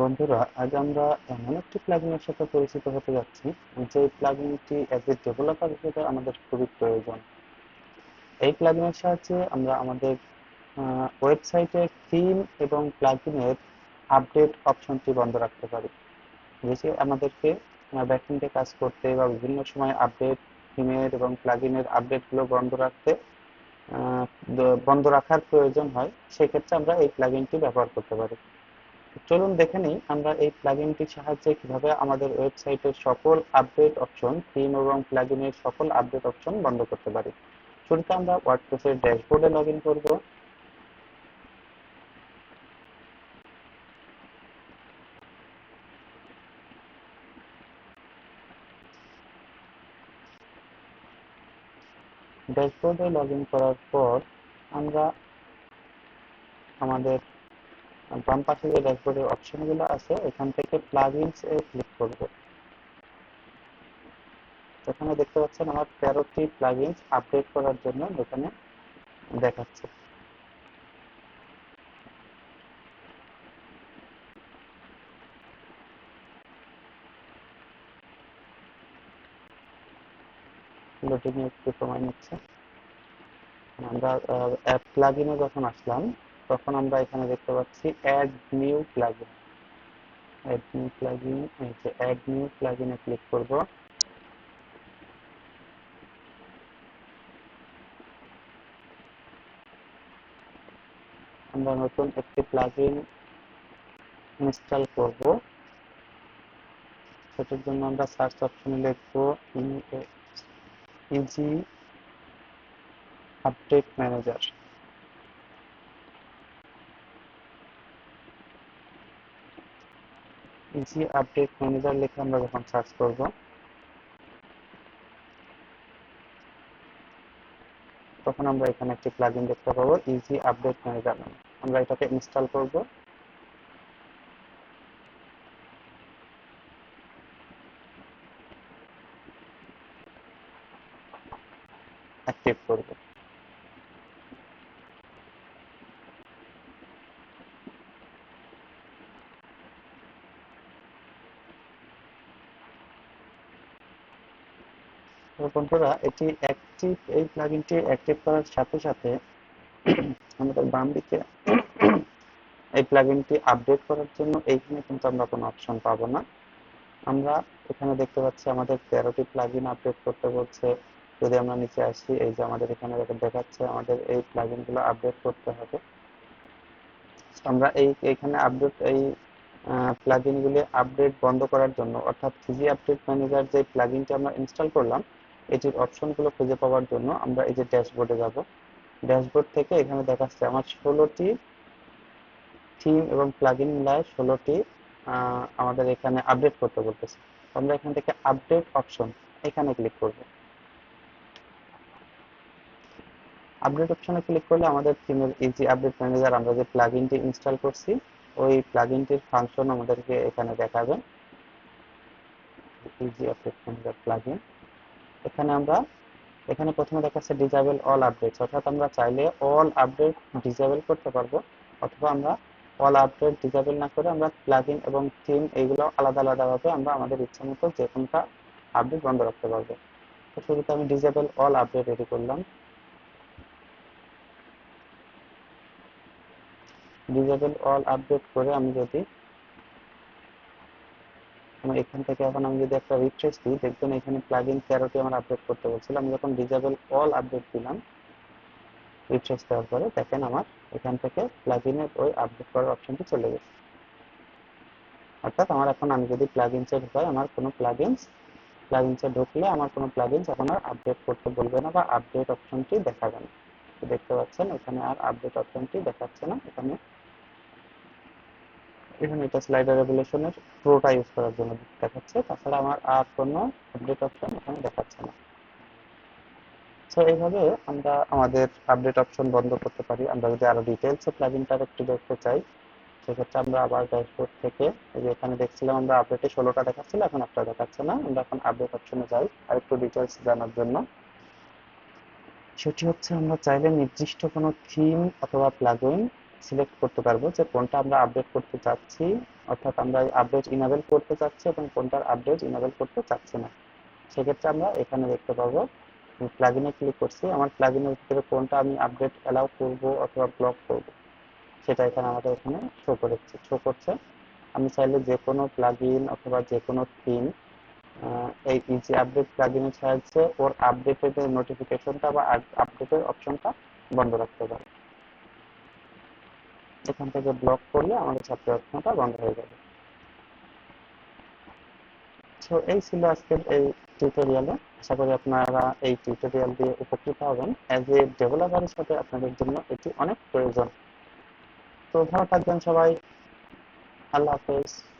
বন্ধুরা, আজ আমরা এমন একটি প্লাগইনের সাথে পরিচিত হতে যাচ্ছি, যে প্লাগইনটি অ্যাজ এ ডেভেলপার হিসেবে আমাদের খুবই প্রয়োজন। এই প্লাগইনের সাহায্যে আমরা আমাদের ওয়েবসাইটে থিম এবং প্লাগইনের আপডেট অপশনটি বন্ধ রাখতে পারি। যেটি আমাদেরকে ব্যাকএন্ডে কাজ করতে বা বিভিন্ন সময় আপডেট থিমের এবং প্লাগইনের আপডেটগুলো বন্ধ রাখতে বন্ধ রাখার প্রয়োজন হয়, সেক্ষেত্রে আমরা এই প্লাগইনটি ব্যবহার করতে পারি। চলুন দেখে নিই আমরা এই প্লাগইনটির সাহায্যে কীভাবে আমাদের ওয়েবসাইটের সকল আপডেট অপশন থিম এবং প্লাগইনের সকল আপডেট অপশন বন্ধ করতে পারি। শুরুতে আমরা ওয়ার্ডপ্রেসের ড্যাশবোর্ডে লগ ইন করব। ড্যাশবোর্ডে লগ ইন করার পর আমরা আমাদের বাম পাশে যে ড্যাশবোর্ডের অপশনগুলো আছে, এখান থেকে প্লাগইনস এ ক্লিক করব। এখানে দেখতে পাচ্ছেন আমার তেরোটি প্লাগইনস আপডেট করার জন্য এখানে দেখাচ্ছে। লোডিং একটু সময় নিচ্ছে। আমরা অ্যাপ প্লাগইনে যখন আসলাম তখন আমরা এখানে দেখতে পাচ্ছি add new plugin add new plugin এই যে অ্যাড নিউ প্লাগইনে ক্লিক করব। আমরা নতুন একটি প্লাগইন ইনস্টল করব। সেটার জন্য আমরা সার্চ অপশনে লিখব easy update manager easy update manager লিখে আমরা যখন সার্চ করব। তখন আমরা এখানে একটি প্লাগইন দেখতে পাবো ইজি আপডেট ম্যানেজার আমরা এটাকে ইনস্টল করব। অ্যাক্টিভ করব। বন্ধুরা, এটি অ্যাক্টিভ এই প্লাগইনটি অ্যাক্টিভ করার সাথে সাথে আমাদের বাম দিকে এই প্লাগইনটি আপডেট করার জন্য এইখানে কিন্তু আমরা কোনো অপশন পাবো না। আমরা এখানে দেখতে পাচ্ছি আমাদের তেরোটি প্লাগইন আপডেট করতে বলছে। যদি আমরা নিচে আসি, এই যে আমাদের এখানে দেখাচ্ছে আমাদের এই প্লাগইনগুলো আপডেট করতে হবে। আমরা এই এখানে আপডেট এই প্লাগইনগুলি আপডেট বন্ধ করার জন্য, অর্থাৎ থ্রি আপডেট ম্যানেজার যে প্লাগইনটি আমরা ইনস্টল করলাম এটির অপশনগুলো খুঁজে পাওয়ার জন্য আমরা এই যে ড্যাশবোর্ডে যাব। ড্যাশবোর্ড থেকে এখানে দেখাচ্ছে আমার ষোলোটি থিম এবং প্লাগইন মিলায় ষোলোটি আমাদের এখানে আপডেট করতে বলতেছে। আমরা এখান থেকে আপডেট অপশন এখানে ক্লিক করব। আপডেট অপশনে ক্লিক করলে আমাদের থিমের ইজি আপডেট ম্যানেজার, আমরা যে প্লাগইনটি ইনস্টল করছি, ওই প্লাগইনটির ফাংশন আমাদেরকে এখানে দেখাবে। Easy update manager plugin. এখানে আমরা, এখানে প্রথমে দেখাচ্ছে ডিজেবল অল আপডেটস অর্থাৎ আমরা চাইলে অল আপডেট ডিজেবল করতে পারব, অথবা আমরা অল আপডেট ডিজেবল না করে আমরা প্লাগইন এবং থিম এইগুলো আলাদা আলাদাভাবে আমরা আমাদের ইচ্ছা মতো যে কোনটা আপডেট বন্ধ রাখতে পারব। তো শুরুতে আমি ডিজেবল অল আপডেট রেডি করলাম। ডিজেবল অল আপডেট করে আমি যদি আমি এখান থেকে এখন আমি যদি একটা রিফ্রেশ দিই, দেখবেন এখানে প্লাগইন তেরোটি আমার আপডেট করতে বলছিল। আমি যখন ডিজেবল অল আপডেট দিলাম রিফ্রেশ দেওয়ার পরে দেখেন আমার এখান থেকে প্লাগইনের ওই আপডেট করার অপশনটি চলে গেছে। অর্থাৎ আমার এখন আমি যদি প্লাগইনসে ঢুকাই, আমার কোনো প্লাগইনস প্লাগইনসে ঢুকলে আমার কোনো প্লাগইনস এখন আর আপডেট করতে বলবে না বা আপডেট অপশনটি দেখাবে না। দেখতে পাচ্ছেন, এখানে আর আপডেট অপশনটি দেখাচ্ছে না। এখানে এখানে এটা স্লাইডার রেগুলেশনের প্রোটা ইউজ করার জন্য দেখাচ্ছে। তাছাড়া আমার আর কোনো আপডেট অপশন এখানে দেখাচ্ছে না। সো এইভাবে আমরা আমাদের আপডেট অপশন বন্ধ করতে পারি। আমরা যদি আরও ডিটেলসে প্লাগইনটা একটু দেখতে চাই, সেক্ষেত্রে আমরা আবার ড্যাশবোর্ড থেকে এই যে এখানে দেখছিলাম আমরা আপডেটে ষোলোটা দেখাচ্ছিল, এখন একটা দেখাচ্ছে না। আমরা এখন আপডেট অপশনে যাই আর একটু ডিটেলস জানার জন্য। সেটি হচ্ছে আমরা চাইলে নির্দিষ্ট কোনো থিম অথবা প্লাগইন সিলেক্ট করতে পারব যে কোনটা আমরা আপডেট করতে চাচ্ছি, অর্থাৎ আমরা আপডেট ইনেবল করতে চাচ্ছি এবং কোনটার আপডেট ইনেবল করতে চাচ্ছি না। সেক্ষেত্রে আমরা এখানে দেখতে পাবো প্লাগিনে ক্লিক করছি, আমার প্লাগিনের ভিতরে কোনটা আমি আপডেট অ্যালাউ করব অথবা ব্লক করব, সেটা এখানে আমাদের এখানে শো করেছে শো করছে। আমি চাইলে যে কোনো প্লাগইন অথবা যে কোনো থিম এই ইজি আপডেট প্লাগইনের সাহায্যে ওর আপডেটের নোটিফিকেশনটা বা আপডেটের অপশনটা বন্ধ রাখতে পারি। এখান থেকে ব্লক করলে আমাদের অপশনটা বন্ধ হয়ে যাবে। সো এই ছিল আজকের এই টিউটোরিয়ালে আশা করি আপনারা এই টিউটোরিয়াল দিয়ে উপকৃত হবেন। অ্যাজ এ ডেভেলপারের সাথে আপনাদের জন্য এটি অনেক প্রয়োজন। তো ভালো থাকবেন সবাই। আল্লাহ হাফেজ।